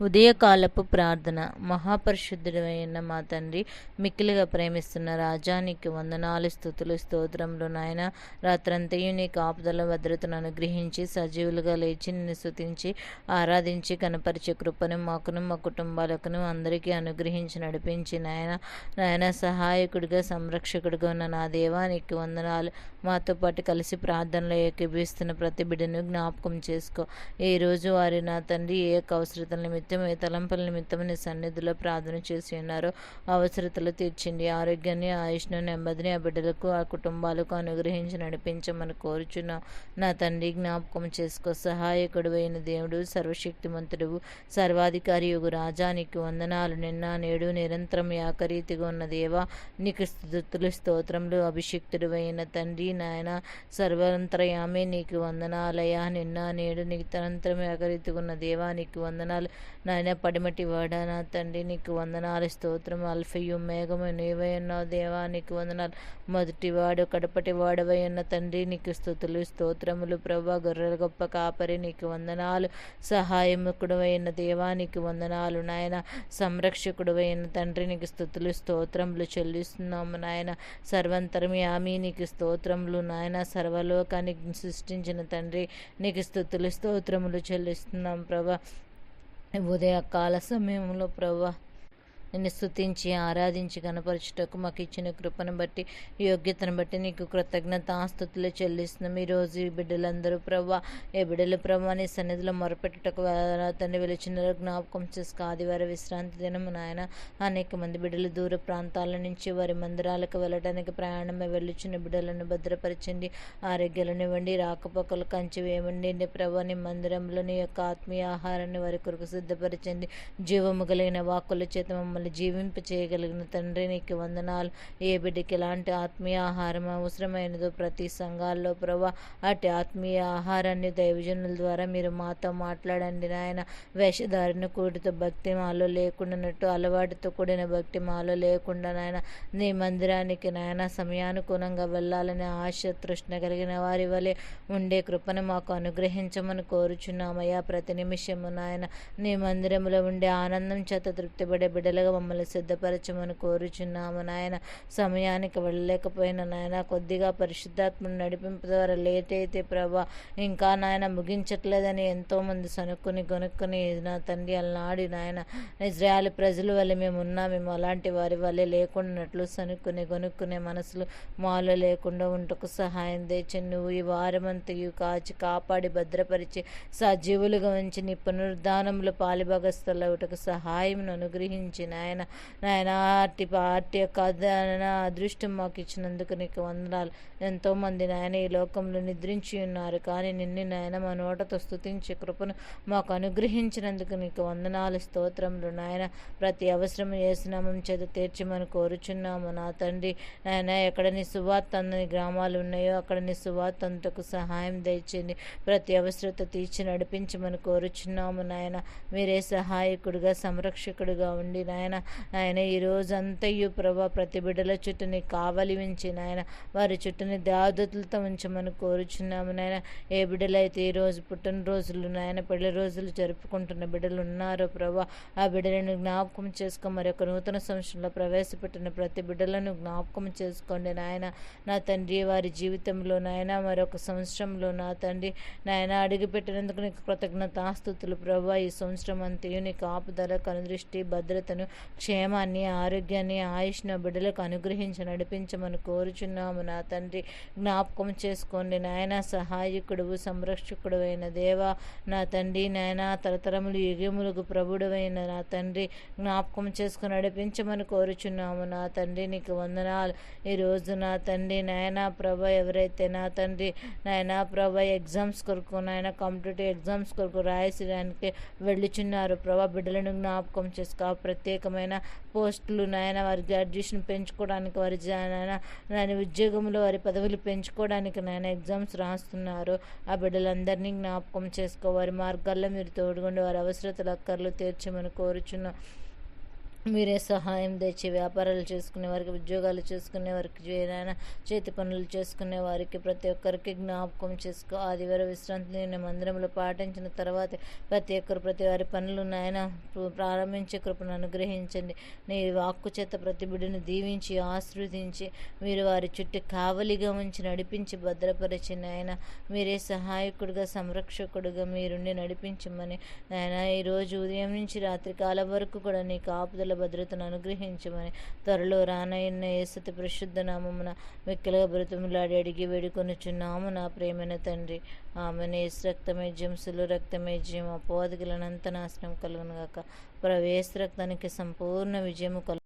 ఉదయకాలపు ప్రార్థన. మహాపరిశుద్ధుడైన మా తండ్రి మిక్కిలిగా ప్రేమిస్తున్న రాజానికి వందనాలు స్థుతులు స్తోత్రంలో నాయన. రాత్రంతయు నీ కాపుదల భద్రతను అనుగ్రహించి సజీవులుగా లేచి నిన్ను స్థుతించి ఆరాధించి కనపరిచే కృపను మాకును మా కుటుంబాలకును అందరికీ అనుగ్రహించి నడిపించి నాయన. నాయన సహాయకుడిగా సంరక్షకుడిగా ఉన్న నా దేవానికి వందనాలు. మాతో పాటు కలిసి ప్రార్థనలో ఏకీభిస్తున్న ప్రతి బిడ్డను జ్ఞాపకం చేసుకో. ఈ రోజు వారి నా తండ్రి ఏ యొక్క అవసరతల నిమిత్తం ఏ తలంపుల నిమిత్తం నీ సన్నిధిలో ప్రార్థన చేసి ఉన్నారో. అవసరతలు తీర్చింది ఆరోగ్యాన్ని ఆయుష్ను నెమ్మదిని ఆ బిడ్డలకు ఆ కుటుంబాలకు అనుగ్రహించి నడిపించమని కోరుచున్నాం. నా తండ్రి జ్ఞాపకం చేసుకో. సహాయకుడు అయిన దేవుడు సర్వశక్తిమంతుడు సర్వాధికారి యుగు రాజానికి వందనాలు. నిన్న నేడు నిరంతరం యాకరీతిగా ఉన్న దేవా నీకు స్థుతులు స్తోత్రములు అభిషిక్తుడు అయిన తండ్రి నాయన సర్వంతరయామే నీకు వందనాలయా నిన్న నేడు నిరంతరం యాకరీతిగా ఉన్న దేవా నీకు వందనాలు. నాయన పడిమటి వాడా నా తండ్రి నీకు వందనాలు స్తోత్రం అల్ఫయు మేఘము నీవై ఉన్నావు దేవా నీకు వందనాలు. మొదటి వాడు కడపటి వాడవై ఉన్న తండ్రి నీకు స్థుతులు స్తోత్రములు ప్రభా గొర్రెల గొప్ప కాపరి నీకు వందనాలు. సహాయముకుడువైన అయిన దేవా నీకు వందనాలు. నాయన సంరక్షకుడు తండ్రి నీకు స్థుతులు స్తోత్రములు చెల్లిస్తున్నాము నాయన. సర్వంతరమి ఆమె నీకు స్తోత్రములు. నాయన సర్వలోకాన్ని సృష్టించిన తండ్రి నీకు స్థుతులు స్తోత్రములు చెల్లిస్తున్నాం ప్రభా. ఉదయకాల సమయంలో ప్రభా నిన్ను స్థుతించి ఆరాధించి కనపరచుటకు మాకు ఇచ్చిన కృపను బట్టి యోగ్యతను బట్టి నీకు కృతజ్ఞత ఆస్తుతులు చెల్లిస్తున్నాం. ఈరోజు ఈ బిడ్డలందరూ ప్రభా ఏ బిడ్డలు ప్రభా నీ సన్నిధిలో మొరపెట్టుటకు తండ్రి వెలిచిన జ్ఞాపకం చేసుకు ఆదివారం విశ్రాంతి దినము నాయన అనేక మంది బిడ్డలు దూర ప్రాంతాల నుంచి వారి మందిరాలకు వెళ్ళడానికి ప్రయాణమే వెళ్ళుచున్న బిడ్డలను భద్రపరచండి ఆరోగ్యాలను ఇవ్వండి రాకపోకలు కంచి వేయండి ప్రభా నీ మందిరంలో నీ యొక్క ఆత్మీయ ఆహారాన్ని వారి కొరకు సిద్ధపరచండి. జీవము కలిగిన వాక్కుల చేత మమ్మల్ని జీవింప చేయగలిగిన తండ్రి నీకు వందనాలు. ఏ బిడ్డకి ఎలాంటి ఆత్మీయ ఆహారం అవసరమైనదో ప్రతి సంఘాల్లో ప్రభా అటు ఆత్మీయ ఆహారాన్ని దైవజనుల ద్వారా మీరు మాతో మాట్లాడండి నాయన. వేషధారిని కూడితో భక్తి మాలో లేకుండానట్టు అలవాటుతో కూడిన భక్తి మాలో లేకుండా నాయన నీ మందిరానికి నాయన సమయానుకూలంగా వెళ్ళాలనే ఆశ తృష్ణ కలిగిన వారి వలె ఉండే కృపను మాకు అనుగ్రహించమని కోరుచున్నామయ్యా. ప్రతి నిమిషము నాయన నీ మందిరములో ఉండే ఆనందం చేత తృప్తిపడే బిడ్డలు త్వరగా మమ్మల్ని సిద్ధపరచమని కోరుచున్నాము నాయన. సమయానికి వెళ్ళలేకపోయిన నాయన కొద్దిగా పరిశుద్ధాత్మను నడిపింపు ద్వారా లేట్ అయితే ప్రభా ఇంకా నాయన ముగించట్లేదని ఎంతోమంది సనుక్కుని కొనుక్కుని నా తండ్రి అలనాడి నాయన ఇజ్రాయల్ ప్రజల వల్ల మేము ఉన్నా మేము అలాంటి వారి వల్లే లేకుండానట్లు సనుక్కుని కొనుక్కునే మనసులు మాలో లేకుండా ఉంటకు సహాయం తెచ్చి నువ్వు ఈ వారమంతయు కాచి కాపాడి భద్రపరిచి సజీవులుగా ఉంచి నీ పునరుద్ధానంలో పాలిభాగస్థులవుటకు సహాయం అనుగ్రహించిన నాయన నాయన అట్టి పార్టీ యొక్క అదృష్టం మాకు ఇచ్చినందుకు నీకు వందనాలు. ఎంతోమంది నాయన ఈ లోకంలో నిద్రించి ఉన్నారు. కానీ నిన్ను నాయన మా నోటతో స్థుతించి కృపను మాకు అనుగ్రహించినందుకు నీకు వందనాలు స్తోత్రములు. నాయన ప్రతి అవసరం ఏసునామం చేత తీర్చమని కోరుచున్నాము. నా తండ్రి నాయన ఎక్కడ నీ సువార్త అందని గ్రామాలు ఉన్నాయో అక్కడ నీ సువార్త అంతకు సహాయం దయచేయండి. ప్రతి అవసరత తీర్చి నడిపించమని కోరుచున్నాము నాయన. మీరే సహాయకుడిగా సంరక్షకుడిగా ఉండి నాయన నాయన. ఈ రోజంతయు ప్రభా ప్రతి బిడ్డల చుట్టూని కావలి ఉంచి నాయన వారి చుట్టూని దాదులతో ఉంచమని కోరుచున్నాము నాయన. ఏ బిడ్డలైతే ఈరోజు పుట్టినరోజులు నాయన పెళ్ళి రోజులు జరుపుకుంటున్న బిడ్డలు ఉన్నారో ప్రభా ఆ బిడ్డలను జ్ఞాపకం చేసుకో. మరి ఒక నూతన సంవత్సరంలో ప్రవేశపెట్టిన ప్రతి బిడ్డలను జ్ఞాపకం చేసుకోండి నాయన. నా తండ్రి వారి జీవితంలో నాయన మరొక సంవత్సరంలో నా తండ్రి నాయన అడుగుపెట్టినందుకు నీకు కృతజ్ఞతాస్తుతులు ప్రభా. ఈ సంవత్సరం అంతయు నీకు ఆపుదల కనుదృష్టి భద్రతను క్షేమాన్ని ఆరోగ్యాన్ని ఆయుష్ను బిడ్డలకు అనుగ్రహించి నడిపించమని కోరుచున్నాము నా తండ్రి. జ్ఞాపకం చేసుకోండి. నాయన సహాయకుడు సంరక్షకుడు అయిన దేవా నా తండ్రి. నాయన తరతరములు యుగములకు ప్రభుడవైన నా తండ్రి. జ్ఞాపకం చేసుకుని నడిపించమని కోరుచున్నాము నా తండ్రి. నీకు వందనాలు. ఈరోజు నా తండ్రి నాయన ప్రభ ఎవరైతే నా తండ్రి నాయన ప్రభ ఎగ్జామ్స్ కొరకు నాయన కాంపిటేటివ్ ఎగ్జామ్స్ కొరకు రాయసడానికి వెళ్ళుచున్నారు ప్రభ బిడ్డలను జ్ఞాపకం చేసుకో. ఆ రకమైన పోస్టులు నాయన వారి గ్రాడ్యుయేషన్ పెంచుకోవడానికి వారి నాయన నాయన ఉద్యోగంలో వారి పదవులు పెంచుకోవడానికి నాయన ఎగ్జామ్స్ రాస్తున్నారు. ఆ బిడ్డలందరినీ జ్ఞాపకం చేసుకో వారి మార్గాల్లో మీరు తోడుగుండి వారి అవసరతలు అక్కర్లు తీర్చమని కోరుచున్నాం. మీరే సహాయం తెచ్చి వ్యాపారాలు చేసుకునే వారికి ఉద్యోగాలు చేసుకునే వారికి నాయన చేతి పనులు చేసుకునే వారికి ప్రతి ఒక్కరికి జ్ఞాపకం చేసుకో. ఆదివారం విశ్రాంతి నేను మందిరంలో పాటించిన తర్వాత ప్రతి ఒక్కరు ప్రతి వారి పనులు నాయన ప్రారంభించే కృపను అనుగ్రహించండి. నీ వాక్కు చేత ప్రతి బిడ్డను దీవించి ఆశీర్వదించి మీరు వారి చుట్టూ కావలిగా ఉంచి నడిపించి భద్రపరిచి నాయన మీరే సహాయకుడిగా సంరక్షకుడిగా మీరుండి నడిపించమని నాయన ఈరోజు ఉదయం నుంచి రాత్రి కాలం వరకు కూడా నీ కాపుదల భద్రతను అనుగ్రహించమని త్వరలో రానయ్యన్న ఏసతి పరిశుద్ధ నామమున మిక్కలుగా బ్రతుములాడి అడిగి వేడుకొనుచున్నాము నా ప్రేమైన తండ్రి. ఆమెను ఏసు రక్తమేజ్యం సులు రక్తమేజ్యం అపోవాదిగలనంత నాశనం కలుగునుగాక ప్రవేశ రక్తానికి సంపూర్ణ విజయము కలుగు